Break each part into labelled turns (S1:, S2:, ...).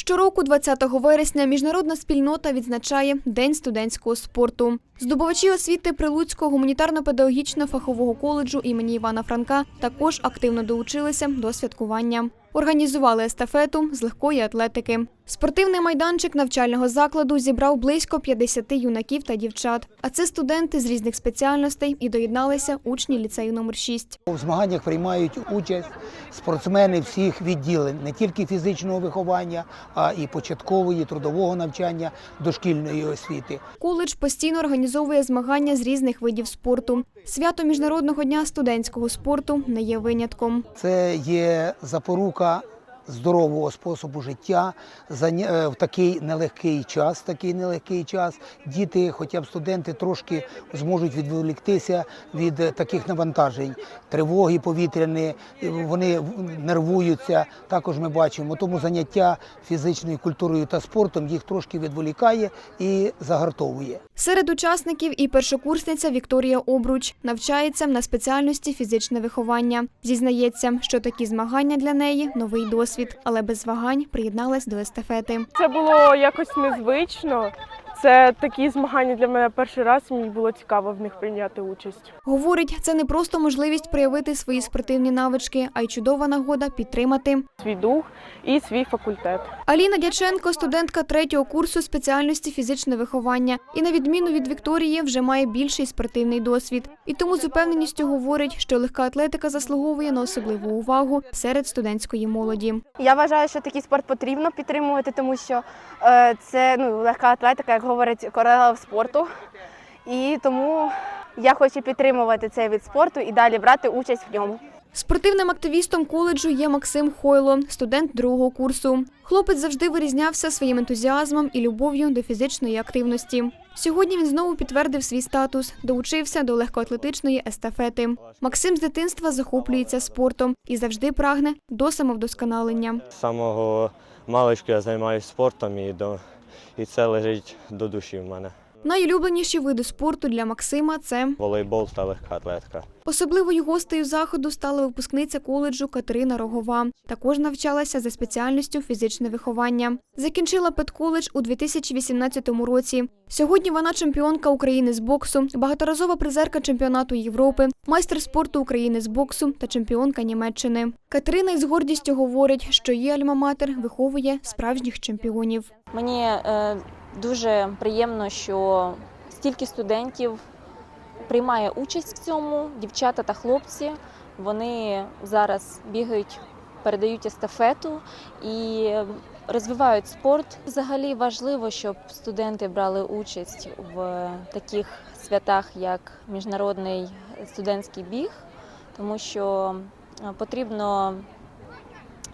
S1: Щороку, 20 вересня, міжнародна спільнота відзначає День студентського спорту. Здобувачі освіти Прилуцького гуманітарно-педагогічно-фахового коледжу імені Івана Франка також активно долучилися до святкування. Організували естафету з легкої атлетики. Спортивний майданчик навчального закладу зібрав близько 50 юнаків та дівчат. А це студенти з різних спеціальностей і доєдналися учні ліцею номер 6.
S2: У змаганнях приймають участь спортсмени всіх відділень, не тільки фізичного виховання, а і початкової, трудового навчання, дошкільної освіти.
S1: Коледж постійно організовує змагання з різних видів спорту. Свято міжнародного дня студентського спорту не є винятком.
S2: Це є запорука యొక్క здорового способу життя е, в такий нелегкий час. Такий нелегкий час діти, хоча б студенти, трошки зможуть відволіктися від е, таких навантажень, тривоги повітряні, вони нервуються. Також ми бачимо, тому заняття фізичною культурою та спортом їх трошки відволікає і загартовує.
S1: Серед учасників і першокурсниця Вікторія Обруч навчається на спеціальності фізичне виховання. Зізнається, що такі змагання для неї новий досвід, але без вагань приєдналась до естафети.
S3: Це було якось незвично. Це такі змагання для мене перший раз. і Мені було цікаво в них прийняти участь.
S1: Говорить, це не просто можливість проявити свої спортивні навички, а й чудова нагода підтримати.
S3: Свій дух і свій факультет.
S1: Аліна Дяченко, студентка третього курсу спеціальності фізичне виховання, і на відміну від Вікторії, вже має більший спортивний досвід. І тому з упевненістю говорить, що легка атлетика заслуговує на особливу увагу серед студентської молоді.
S4: Я вважаю, що такий спорт потрібно підтримувати, тому що е, це ну, легка атлетика, як говорить королева спорту. І тому я хочу підтримувати цей вид спорту і далі брати участь в ньому.
S1: Спортивним активістом коледжу є Максим Хойло, студент другого курсу. Хлопець завжди вирізнявся своїм ентузіазмом і любов'ю до фізичної активності. Сьогодні він знову підтвердив свій статус, долучився до легкоатлетичної естафети. Максим з дитинства захоплюється спортом і завжди прагне до самовдосконалення.
S5: З самого маличку я займаюся спортом і, до, і це лежить до душі в мене.
S1: Найулюбленіші види спорту для Максима це
S5: Волейбол та легка атлетика.
S1: особливою гостею заходу стала випускниця коледжу Катерина Рогова. Також навчалася за спеціальністю фізичне виховання. Закінчила педколедж у 2018 році. Сьогодні вона чемпіонка України з боксу, багаторазова призерка чемпіонату Європи, майстер спорту України з боксу та чемпіонка Німеччини. Катерина із гордістю говорить, що її альма-матер виховує справжніх чемпіонів.
S6: Мені е, дуже приємно, що стільки студентів приймає участь в цьому, дівчата та хлопці. Вони зараз бігають, передають естафету і розвивають спорт. Взагалі важливо, щоб студенти брали участь в таких святах, як міжнародний студентський біг, тому що е, потрібно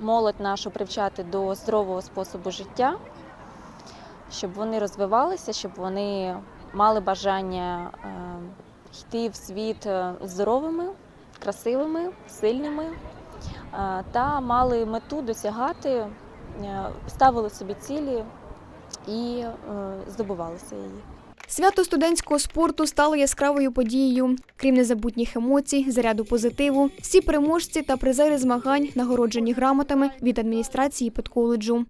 S6: молодь нашу привчати до здорового способу життя щоб вони розвивалися, щоб вони мали бажання е, йти в світ е, здоровими, красивими, сильними е, та мали мету досягати, ставили собі цілі і здобувалися її.
S1: Свято студентського спорту стало яскравою подією. Крім незабутніх емоцій, заряду позитиву, всі переможці та призери змагань нагороджені грамотами від адміністрації педколеджу.